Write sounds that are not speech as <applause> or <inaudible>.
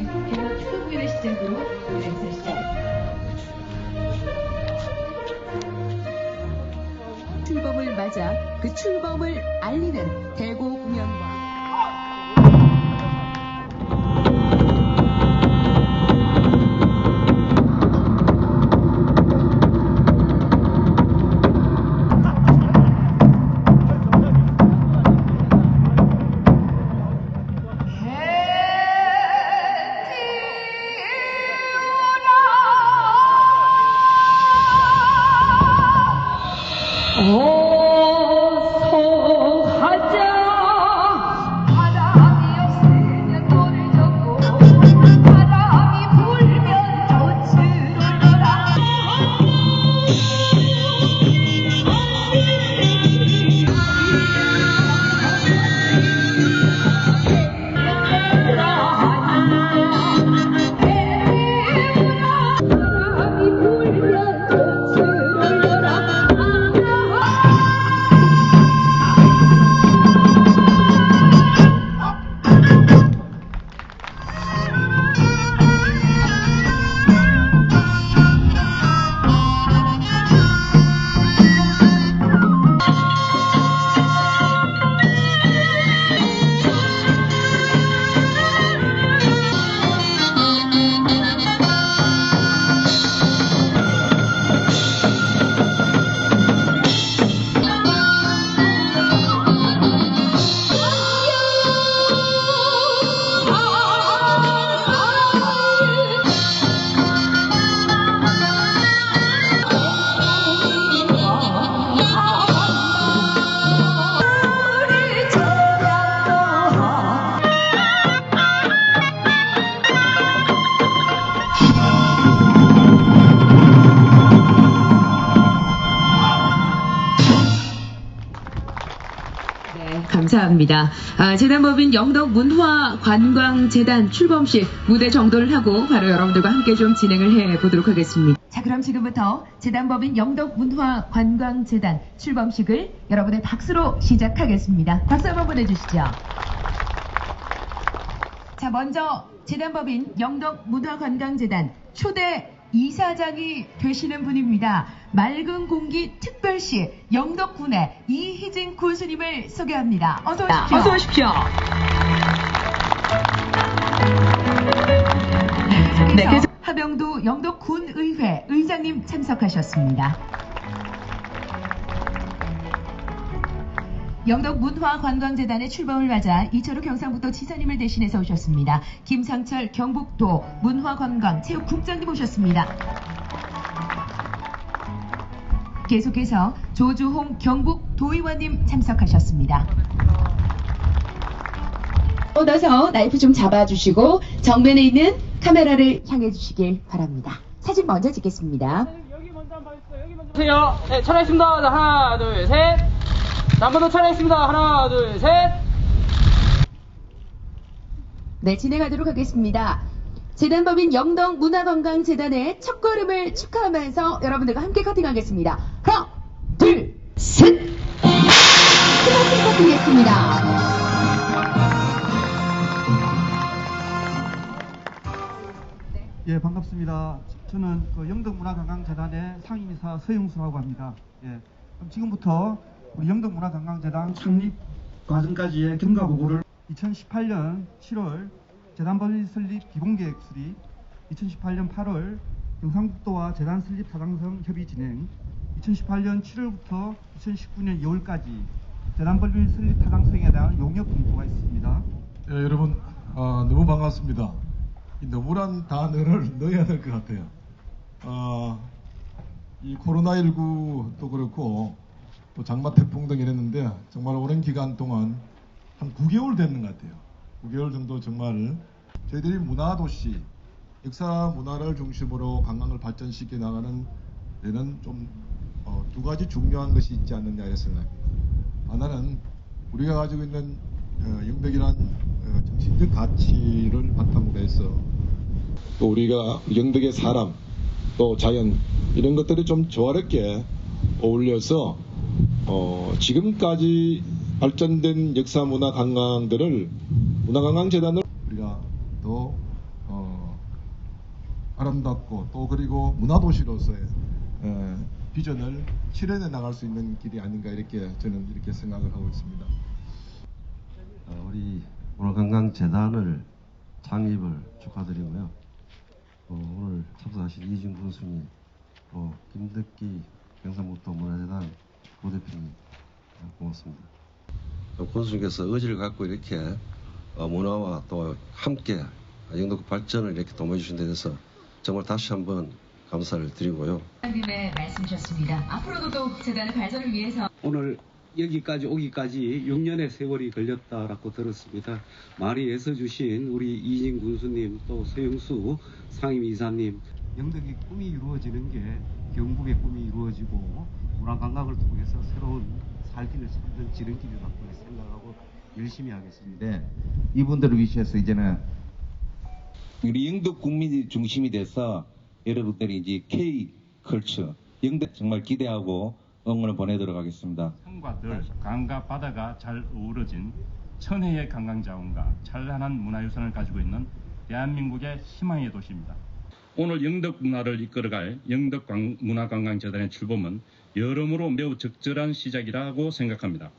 네, 개막 추석 무대를 시작으로 행사 시작했습니다. 출범을 맞아 그 출범을 알리는 대고 공연과 어 감사합니다. 아, 재단법인 영덕 문화관광재단 출범식 무대 정도를 하고 바로 여러분들과 함께 좀 진행을 해 보도록 하겠습니다. 자, 그럼 지금부터 재단법인 영덕 문화관광재단 출범식을 여러분의 박수로 시작하겠습니다. 박수 한번 보내주시죠. 자, 먼저 재단법인 영덕 문화관광재단 초대 이사장이 되시는 분입니다. 맑은 공기 특별시 영덕군의 이희진 군수님을 소개합니다. 어서 오십시오. 어서 오십시오. 네, 그래서 하병도 영덕군의회 의장님 참석하셨습니다. 영덕 문화관광재단의 출범을 맞아 이철우 경상북도 지사님을 대신해서 오셨습니다. 김상철 경북도 문화관광체육국장님 오셨습니다. 계속해서 조주홍 경북 도의원님 참석하셨습니다. 떠나서 나이프 좀 잡아주시고 정면에 있는 카메라를 향해 주시길 바랍니다. 사진 먼저 찍겠습니다. 세요. 네, 차례했습니다. 자, 하나, 둘, 셋. 자, 한번더 차례했습니다. 하나, 둘, 셋. 네, 진행하도록 하겠습니다. 재단법인 영덕문화관광재단의 첫걸음을 축하하면서 여러분들과 함께 커팅하겠습니다. 하나, 둘, 셋! 스마트 커팅했습니다. 예, 반갑습니다. 저는 그 영덕문화관광재단의 상임이사 서영수라고 합니다. 예, 그럼 지금부터 우리 영덕문화관광재단 창립 과정까지의 경과 보고를 2018년 7월 재단법인 설립 비공개획 수립, 2018년 8월 경상북도와 재단 설립 타당성 협의 진행, 2018년 7월부터 2019년 2월까지 재단법인 설립 타당성에 대한 용역 공고가 있습니다. 예, 여러분 아, 너무 반갑습니다. 이 너무란 단어를 <laughs> 넣어야 될 것 같아요. 아, 이 코로나19도 그렇고 또 장마 태풍 등 이랬는데 정말 오랜 기간 동안 한 9개월 됐는 것 같아요. 9개월 정도 정말 저희들이 문화도시, 역사 문화를 중심으로 관광을 발전시켜 나가는 데는 좀두 가지 중요한 것이 있지 않느냐 생각합니다. 하나는 우리가 가지고 있는 어, 영덕이란 어, 정신적 가치를 바탕으로 해서 또 우리가 영덕의 사람 또 자연 이런 것들이 좀 조화롭게 어울려서 어, 지금까지 발전된 역사 문화 관광들을 문화관광재단을 우리가 더 아름답고 또 그리고 문화도시로서의 에, 비전을 실현해 나갈 수 있는 길이 아닌가 이렇게 저는 이렇게 생각을 하고 있습니다. 어, 우리 문화관광재단을 창립을 축하드리고요. 어, 오늘 참석하신 이준 군수님, 또 김덕기 경상북도 문화재단 부대표님 어, 고맙습니다. 군수님께서 의지를 갖고 이렇게 어, 문화와 또 함께 영도구 발전을 이렇게 도모해 주신 데 대해서 정말 다시 한번 감사를 드리고요. 님의 말씀이셨습니다. 앞으로도 또 재단의 발전을 위해서 오늘 여기까지 오기까지 6년의 세월이 걸렸다라고 들었습니다. 많이 애써주신 우리 이진 군수님 또 서영수 상임 이사님 영덕의 꿈이 이루어지는 게 경북의 꿈이 이루어지고 문화관광을 통해서 새로운 살길을 찾는 지름길이라고 생각하고 열심히 하겠습니다. 네, 이분들을 위해서 이제는 우리 영덕 국민이 중심이 돼서 여러분들이 이제 K 컬처 영덕 정말 기대하고 응원을 보내도록 하겠습니다. 산과 들, 강과 바다가 잘 어우러진 천혜의 관광자원과 찬란한 문화유산을 가지고 있는 대한민국의 희망의 도시입니다. 오늘 영덕 문화를 이끌어갈 영덕 관- 문화관광재단의 출범은 여러모로 매우 적절한 시작이라고 생각합니다.